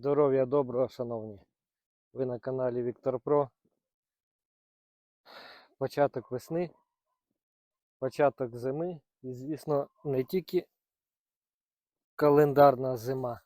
Здоров'я доброго, шановні. Ви на каналі Віктор Про. Початок весни, початок зими. І, звісно, не тільки календарна зима,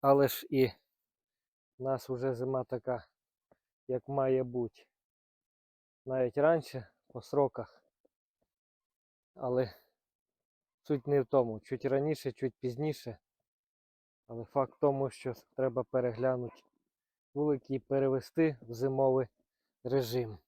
але ж і в нас вже зима така, як має бути. Навіть раніше по сроках. Але суть не в тому. Чуть раніше, чуть пізніше. Але факт в тому, що треба переглянути вулики і перевести в зимовий режим.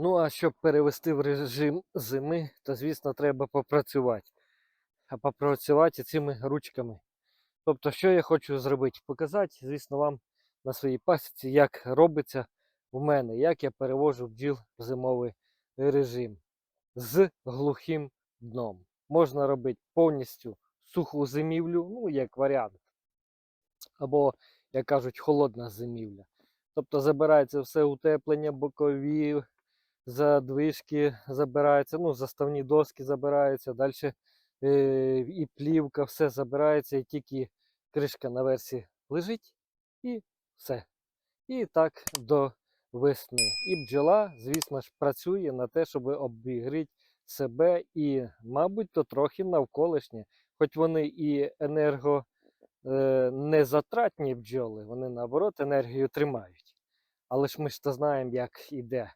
Ну, а щоб перевести в режим зими, то, звісно, треба попрацювати. Попрацювати цими ручками. Тобто, що я хочу зробити? Показати, звісно, вам на своїй пасіці, як робиться у мене, як я перевожу бджіл в зимовий режим з глухим дном. Можна робити повністю суху зимівлю, ну, як варіант. Або, як кажуть, холодна зимівля. Тобто забирається все утеплення, бокові, задвижки забираються, ну, заставні доски забираються, далі і плівка, все забирається, і тільки кришка на версі лежить, і все. І так до весни. І бджола, звісно ж, працює на те, щоб обігріти себе і, мабуть, то трохи навколишнє. Хоч вони і енерго е, бджоли, вони наоборот енергію тримають. Але ж ми ж то знаємо, як іде,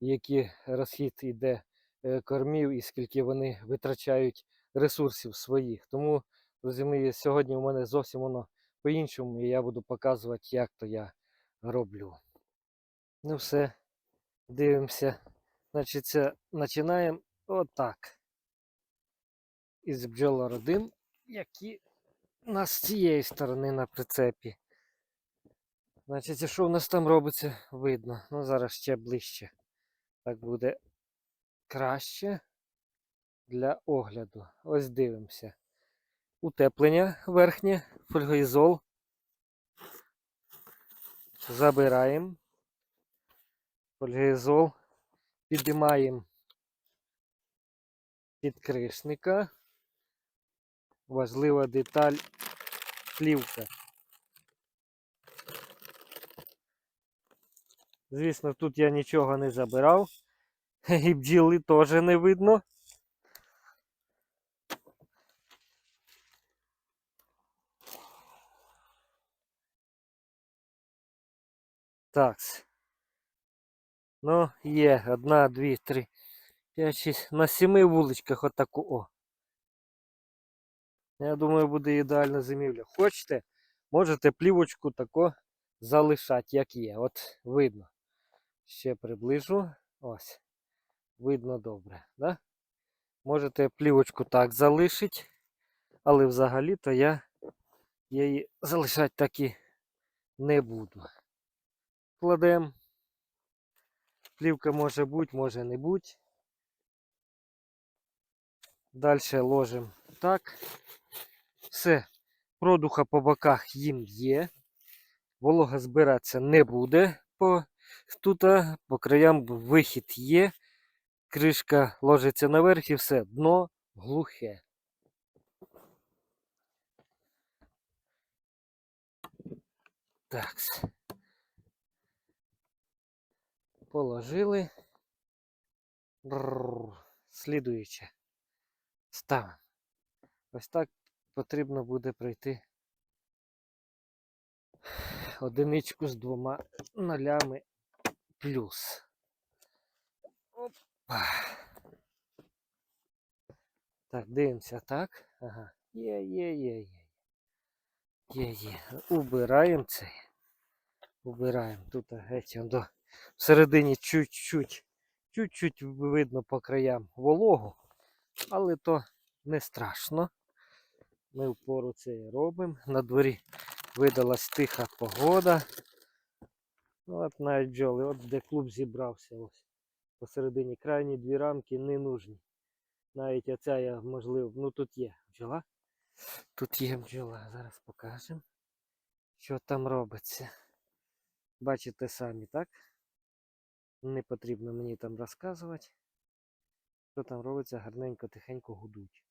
який розхід іде е, кормів і скільки вони витрачають ресурсів своїх. Тому, друзі мої, сьогодні у мене зовсім воно по-іншому, і я буду показувати, як то я роблю. Ну все, дивимося. Значить, це починаємо отак. Із бджолородин, які у нас з цієї сторони на прицепі. Значить, що в нас там робиться, видно. Ну, зараз ще ближче. Так буде краще для огляду. Ось дивимося. Утеплення верхнє, фольгоізол. Забираємо. Фольгоізол. Підіймаємо підкришника. Важлива деталь плівка. Звісно, тут я нічого не забирав. І бджіли теж не видно. Так. Ну, є. Одна, дві, три, п'ять, шість. На сіми вуличках отаку. О. Я думаю, буде ідеальна зимівля. Хочете, можете плівочку тако залишати, як є. От видно. Ще приближу. Ось. Видно добре. Да? Можете плівочку так залишити, але взагалі-то я її залишати так і не буду. Кладемо. Плівка може бути, може не бути. Далі ложимо так. Все. Продуха по боках їм є. Волога збиратися не буде. По, тут по краям вихід є. Кришка ложиться наверх і все. Дно глухе. Так. Положили. Слідуюче. Ставимо. Ось так потрібно буде пройти одиничку з двома нолями плюс. Опа. Так, дивимося, так? Ага. Є, є, є, є. Є, є. Убираємо це. Убираємо. Тут геть до всередині чуть-чуть. Чуть-чуть видно по краям вологу, але то не страшно. Ми впору це робимо. На дворі видалась тиха погода. Ну, От навіть бджоли, от де клуб зібрався. ось. Посередині крайні дві рамки не нужні. Навіть оця я можливо, ну тут є бджола. Тут є бджола, зараз покажемо, що там робиться. Бачите самі, так? Не потрібно мені там розказувати. Що там робиться, гарненько, тихенько гудуть.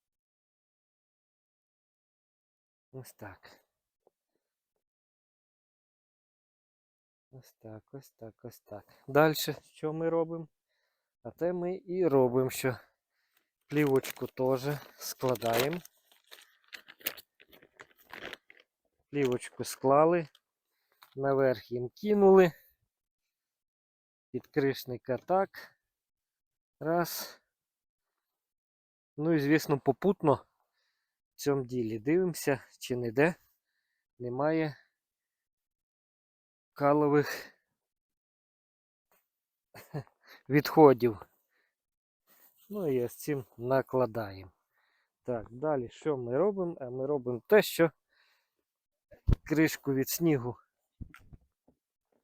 Ось так. Ось так, ось так, ось так. Далі що ми робимо? А те ми і робимо, що плівочку теж складаємо. Плівочку склали, наверх їм кинули. Підкришника так. Раз. Ну і звісно, попутно в цьому ділі дивимося, чи ніде немає калових відходів. Ну і з цим накладаємо. Так, далі що ми робимо? А ми робимо те, що кришку від снігу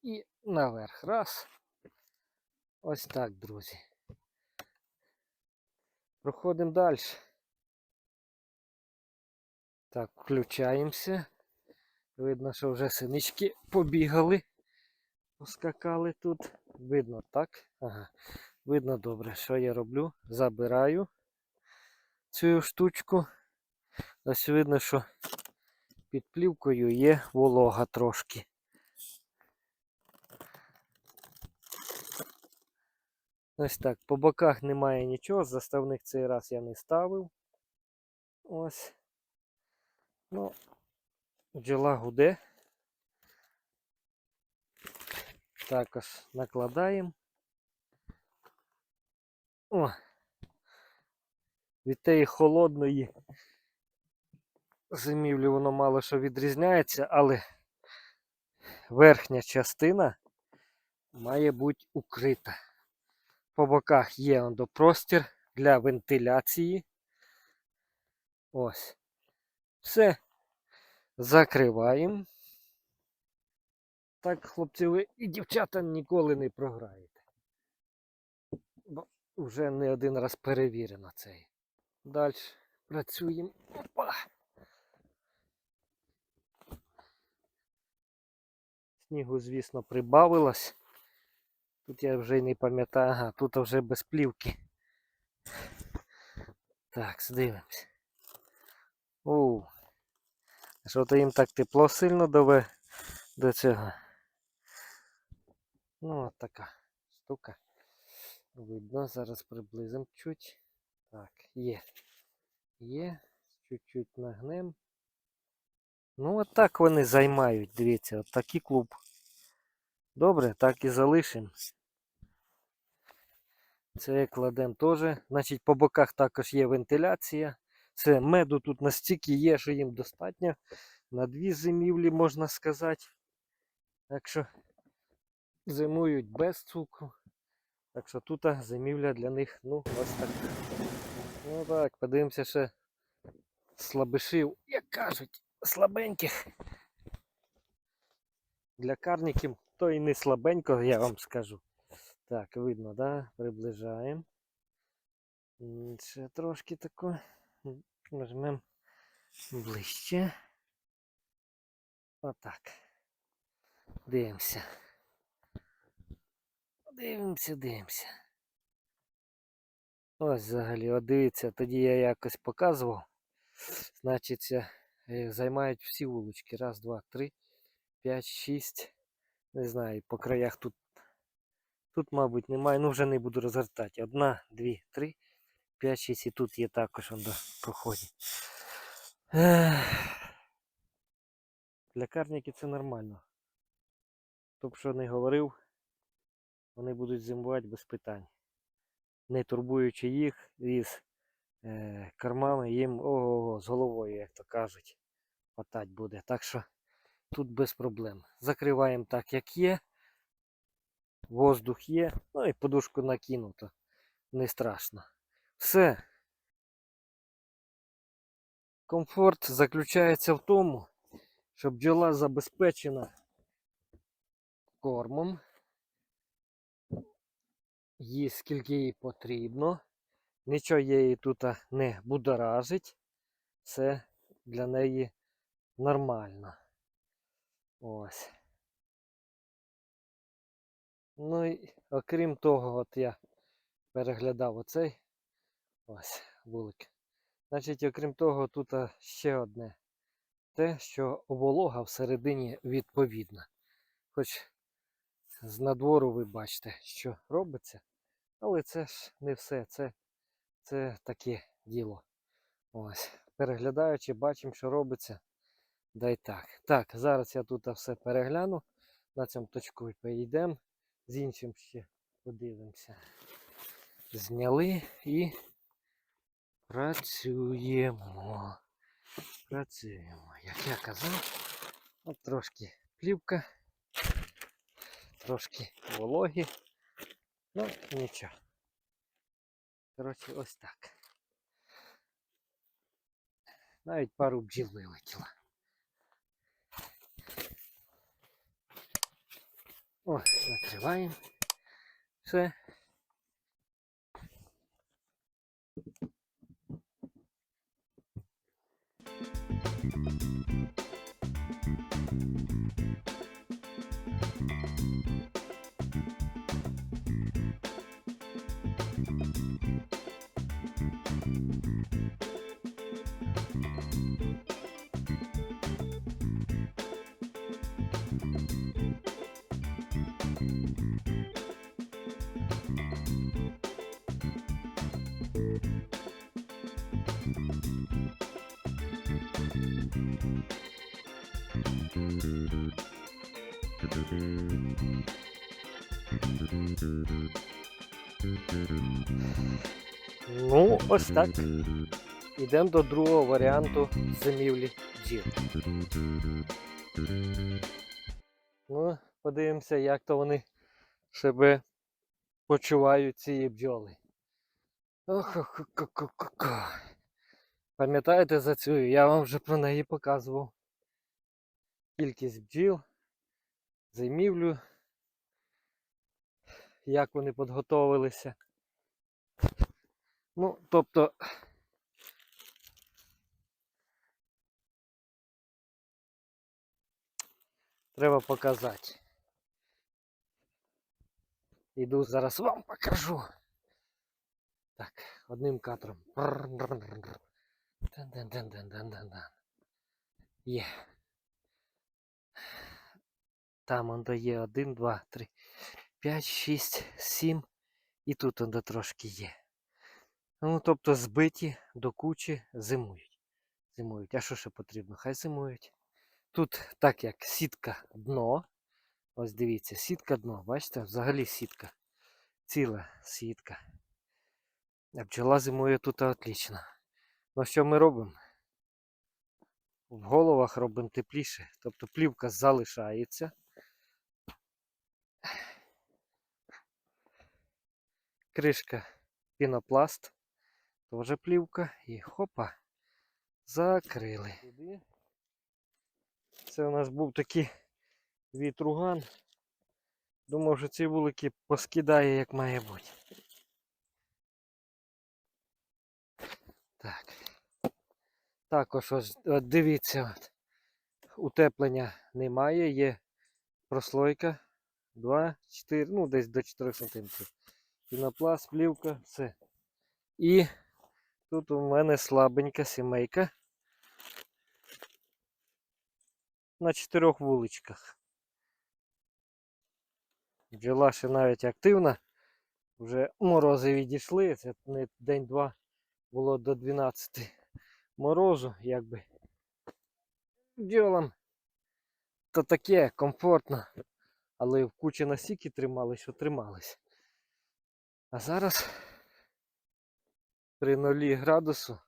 і наверх. Раз. Ось так, друзі. Проходимо далі. Так, включаємося. Видно, що вже синички побігали, поскакали тут. Видно так. Ага. Видно добре, що я роблю. Забираю цю штучку. Ось видно, що під плівкою є волога трошки. Ось так, по боках немає нічого, заставних цей раз я не ставив. Ось. Ну, бджола гуде. Також накладаємо. О! Від тієї холодної зимівлі воно мало що відрізняється, але верхня частина має бути укрита. По боках є ондо простір для вентиляції. Ось. Все. Закриваємо. Так, хлопці, ви і дівчата ніколи не програєте. Бо вже не один раз перевірено це. Далі працюємо. Опа! Снігу, звісно, прибавилось. Тут я вже й не пам'ятаю, ага, тут вже без плівки. Так, дивимось. Оу. Що то їм так тепло сильно дове до цього. Ну, от така штука. Видно, зараз приблизимо чуть. Так, є. Є. Чуть-чуть нагнем. Ну, от так вони займають, дивіться, от такий клуб. Добре, так і залишимо. Це кладемо теж. Значить, по боках також є вентиляція. Це меду тут настільки є, що їм достатньо. На дві зимівлі, можна сказати. Так що зимують без цукру. Так що тут зимівля для них, ну, ось так. Ну так, подивимося ще слабишів, як кажуть, слабеньких. Для карників то і не слабенько, я вам скажу. Так, видно, да? Приближаємо. Ще трошки тако. Нажмемо ближче. Отак. Дивимося. Дивимося, дивимося. Ось взагалі, от дивіться, тоді я якось показував. Значить, е, займають всі вулички. Раз, два, три, п'ять, шість. Не знаю, по краях тут. Тут, мабуть, немає. Ну вже не буду розгортати. Одна, дві, три, п'ять, шість. І тут є також он до проході. Ех. Для це нормально. Б що не говорив, вони будуть зимувати без питань. Не турбуючи їх із е, кормами, їм ого, з головою, як то кажуть, хватать буде. Так що тут без проблем. Закриваємо так, як є. Воздух є, ну і подушку накинуто. Не страшно. Все. Комфорт заключається в тому, що бджола забезпечена кормом. Їсть скільки їй потрібно. Нічого її тут не будоражить. Все для неї нормально. Ось. Ну і окрім того, от я переглядав оцей ось вулик. Значить, окрім того, тут ще одне. Те, що волога всередині відповідна. Хоч з надвору ви бачите, що робиться. Але це ж не все. Це, це таке діло. Ось. Переглядаючи, бачимо, що робиться. Да й так. Так, зараз я тут все перегляну. На цьому точку і поїдемо. З іншим ще подивимося. Зняли і працюємо. Працюємо. Як я казав, от трошки плівка, трошки вологі. Ну, нічого. Коротше, ось так. Навіть пару бджіл вилетіло. О, накриваємо. Все. Ну, ось так. Йдемо до другого варіанту зимівлі бджіл. Ну, подивимося, як то вони себе почувають ці бджоли. Ох. Пам'ятаєте за цю? Я вам вже про неї показував. Кількість бджіл, зимівлю, як вони підготовилися. Ну, тобто. Треба показати. Іду зараз вам покажу. Так, одним кадром. Є. Там он дає 1, 2, 3, 5, 6, 7. І тут он трошки є. Ну, тобто збиті до кучі зимують. Зимують. А що ще потрібно? Хай зимують. Тут так як сітка дно. Ось дивіться, сітка дно. Бачите, взагалі сітка. Ціла сітка. А бджола зимує тут отлично. Ну що ми робимо? В головах робимо тепліше. Тобто плівка залишається. Кришка пінопласт. Тоже плівка. І хопа. Закрили. Це у нас був такий вітруган. Думав, що ці вулики поскидає, як має бути. Так. Також ось от дивіться, от. утеплення немає, є прослойка 2, 4, ну десь до 4 см. Пінопласт, плівка, все. І тут у мене слабенька сімейка. на чотирьох вуличках. Бджола ще навіть активна. Вже морози відійшли. Це не день-два було до 12 морозу, якби. Бджолам то таке комфортно. Але в кучі насіки тримали, що тримались. А зараз при нулі градусу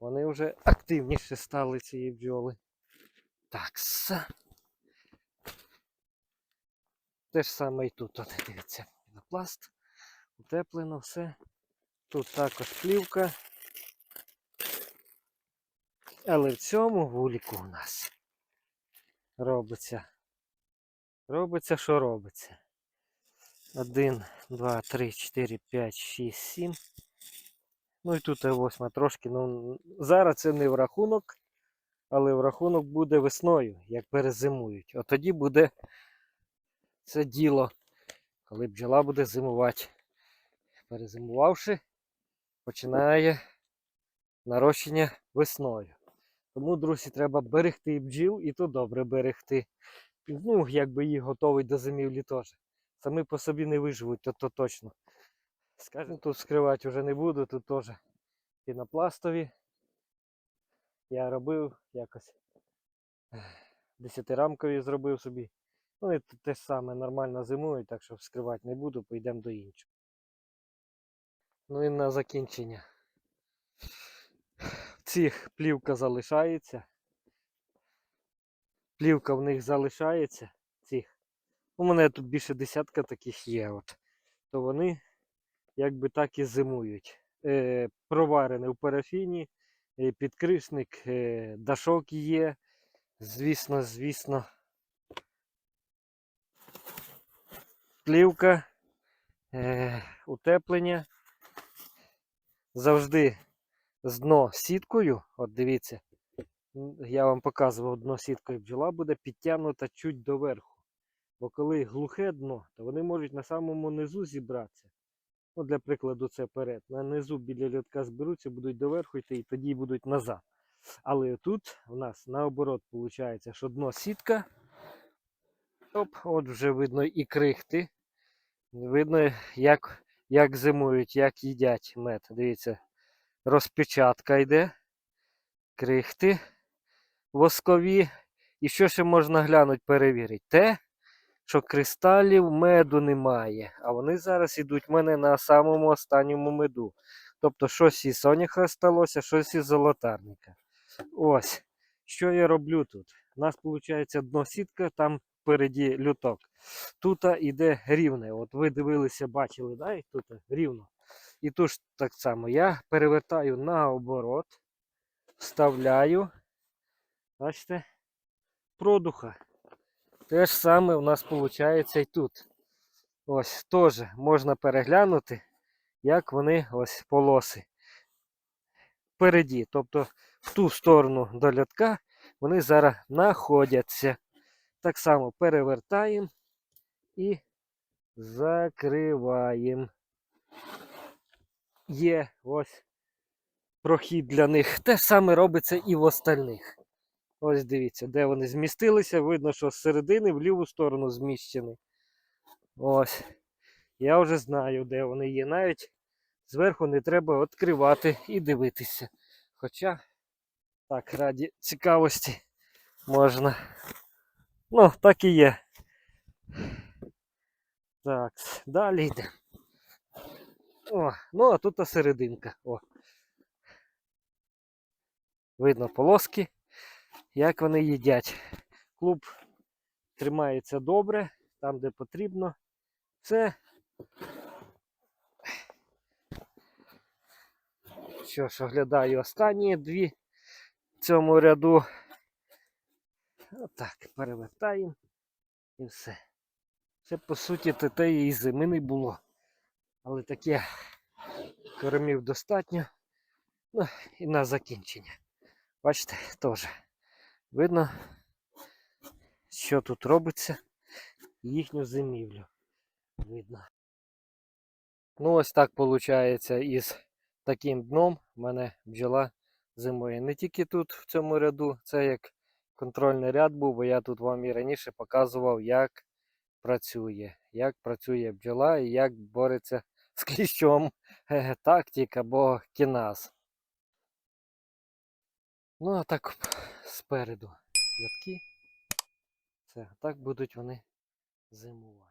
вони вже активніше стали ці бджоли. Так, Те ж саме і тут, от, дивіться, пінопласт, утеплено все. Тут також плівка. Але в цьому вуліку у нас робиться. Робиться, що робиться. Один, два, три, чотири, п'ять, шість, сім. Ну і тут восьма трошки. Ну, зараз це не в рахунок. Але в рахунок буде весною, як перезимують. От тоді буде це діло, коли бджола буде зимувати. Перезимувавши, починає нарощення весною. Тому, друзі, треба берегти бджіл і то добре берегти. Ну, якби їх готовий до зимівлі теж. Самі по собі не виживуть, то, то точно. Скажімо, тут скривати вже не буду, тут теж пінопластові. Я робив якось десятирамкові зробив собі. І те ж саме нормально зимують, так що вскривати не буду, поїдемо до іншого. Ну і на закінчення. Цих плівка залишається. Плівка в них залишається. У мене тут більше десятка таких є. От. То вони якби так і зимують. Е, проварене в парафіні, е, підкришник, е, дашок є. Звісно, звісно. Плівка, е, утеплення. Завжди з дно сіткою. От дивіться, я вам показував дно сіткою, бджола буде підтягнута чуть доверху. Бо коли глухе дно, то вони можуть на самому низу зібратися. Ну, для прикладу, це перед. На низу біля льотка зберуться, будуть доверху йти і тоді будуть назад. Але тут в нас наоборот виходить, що дно сітка. Оп, от вже видно і крихти. Видно, як, як зимують, як їдять мед. Дивіться, розпечатка йде, крихти воскові. І що ще можна глянути, перевірити? Те, що кристалів меду немає. А вони зараз йдуть в мене на самому останньому меду. Тобто щось із соняха сталося, щось із золотарника. Ось. Що я роблю тут? У нас виходить дно сітка, там впереді люток. Тут іде рівне. От ви дивилися, бачили, да? тут рівно. І тут так само я перевертаю наоборот, вставляю. Бачите? Продуха. Те ж саме у нас виходить і тут. Ось теж можна переглянути, як вони ось полоси. Впереді. Тобто в ту сторону до лятка вони зараз знаходяться. Так само перевертаємо і закриваємо. Є ось прохід для них. Те ж саме робиться і в остальних. Ось дивіться, де вони змістилися. Видно, що з середини в ліву сторону зміщені. Ось. Я вже знаю, де вони є. Навіть зверху не треба відкривати і дивитися. Хоча, так, раді цікавості можна. Ну, так і є. Так, далі йде. О, ну а тут серединка. О. Видно полоски, як вони їдять. Клуб тримається добре, там, де потрібно. Це. Що ж, оглядаю останні дві в цьому ряду. Отак, перевертаємо і все. Це по суті те і зими не було. Але таке кормів достатньо. Ну і на закінчення. Бачите, теж видно, що тут робиться, їхню зимівлю. Видно. Ну, ось так виходить із таким дном в мене бджола зимує. Не тільки тут, в цьому ряду, це як контрольний ряд був, бо я тут вам і раніше показував, як працює, як працює бджола і як бореться з кліщом тактик або кіназ. Ну, а так спереду ятки. Все, так будуть вони зимувати.